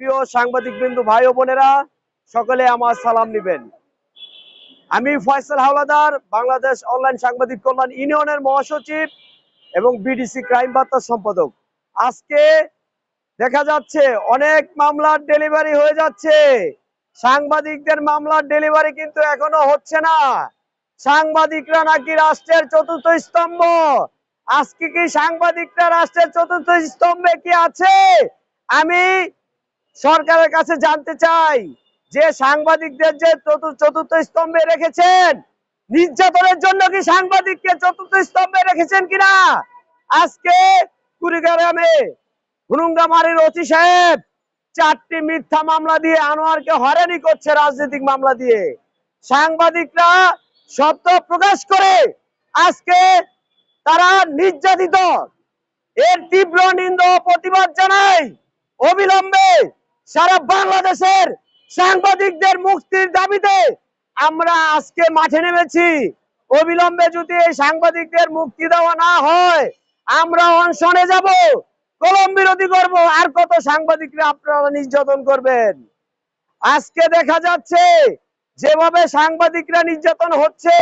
প্রিয় সাংবাদিক বিন্দু ভাই ও বোনেরা, সকলে আমার সালাম নিবেন। আমি ফয়সাল হাওলাদার, বাংলাদেশ অনলাইন সাংবাদিক কল্যাণ ইউনিয়নের মহাসচিব এবং বিডিসি ক্রাইম বার্তা সম্পাদক। আজকে দেখা যাচ্ছে অনেক মামলার ডেলিভারি হয়ে যাচ্ছে। সাংবাদিকদের মামলার ডেলিভারি কিন্তু এখনও হচ্ছে না। সাংবাদিকরা নাকি রাষ্ট্রের চতুর্থ স্তম্ভ। আজকে কি সাংবাদিকরা রাষ্ট্রের চতুর্থ স্তম্ভে কি আছে? আমি সরকারের কাছে জানতে চাই যে সাংবাদিকদের যে চতু- চতুর্থ স্তম্ভে রেখেছেন, নির্যাতনের জন্য কি সাংবাদিককে চতুর্থ স্তম্ভে রেখেছেন কিনা? আজকে কুড়িগ্রামে হুরুঙ্গামারির ওসি সাহেব চারটি মিথ্যা মামলা দিয়ে আনোয়ারকে হয়রানি করছে রাজনৈতিক মামলা দিয়ে। সাংবাদিকরা শব্দ প্রকাশ করে আজকে তারা নির্যাতিত। এর তীব্র নিন্দ প্রতিবাদ জানাই অবিলম্বে সারা বাংলাদেশের সাংবাদিকদের মুক্তির দাবিতে আমরা আজকে মাঠে নেমেছি। অবিলম্বে যদি এই সাংবাদিকদের মুক্তি দেওয়া না হয়, আমরা অনশনে যাব। কলম বিরোধী করব। আর কত সাংবাদিকরা আপনারা নির্যাতন করবেন? আজকে দেখা যাচ্ছে, যেভাবে সাংবাদিকরা নির্যাতন হচ্ছে,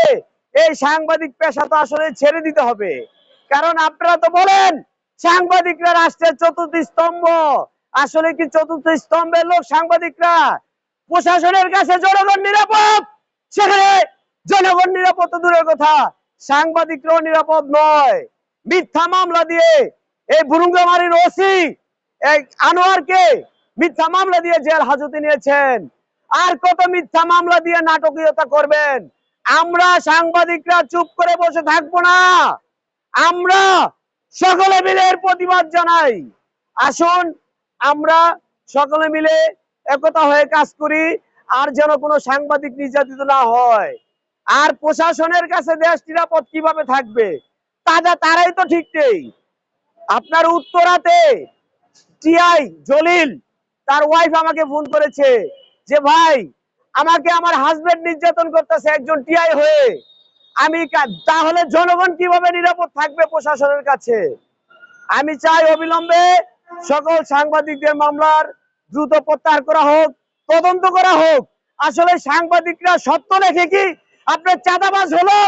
এই সাংবাদিক পেশা তো আসলে ছেড়ে দিতে হবে। কারণ আপনারা তো বলেন, সাংবাদিকরা রাষ্ট্রের চতুর্থ স্তম্ভ। আসলে কি চতুর্থ স্তম্ভের লোক সাংবাদিকরা? প্রশাসনের কাছে জনগণ নিরাপদ? সেখানে জনগণ নিরাপদ দূরের কথা, সাংবাদিকরাও নিরাপদ নয়। মিথ্যা মামলা দিয়ে এই বুরুঙ্গামারির ওসি আনোয়ারকে মিথ্যা মামলা দিয়ে জেল হাজতে নিয়েছেন। আর কত মিথ্যা মামলা দিয়ে নাটকীয়তা করবেন? আমরা সাংবাদিকরা চুপ করে বসে থাকব না। আমরা সকলে মিলে এর প্রতিবাদ জানাই। আসুন আমরা সকলে মিলে একতা হয়ে কাজ করি, আর যেন কোনো সাংবাদিক নির্যাতিত না হয়। আর প্রশাসনের কাছে দেশ নিরাপদ কীভাবে থাকবে তারা তারাই তো ঠিক নেই। আপনার উত্তরাতে টিআই জলিল, তার ওয়াইফ আমাকে ফোন করেছে যে, ভাই, আমাকে আমার হাজবেন্ড নির্যাতন করতেছে একজন টিআই হয়ে। আমি তাহলে জনগণ কীভাবে নিরাপদ থাকবে প্রশাসনের কাছে? আমি চাই অবিলম্বে সকল সাংবাদিকদের মামলার দ্রুত প্রত্যাহার করা হোক, তদন্ত করা হোক। আসলে সাংবাদিকরা সত্য লেখে কি? আপনার চাঁদাবাজ হলো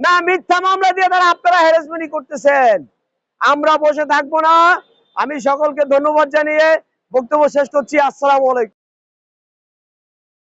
না মিথ্যা মামলা দিয়ে তারা আপনারা হ্যারাসমেন্ট করতেছেন? আমরা বসে থাকব না। আমি সকলকে ধন্যবাদ জানিয়ে বক্তব্য শেষ করছি। আসসালাম আলাইকুম।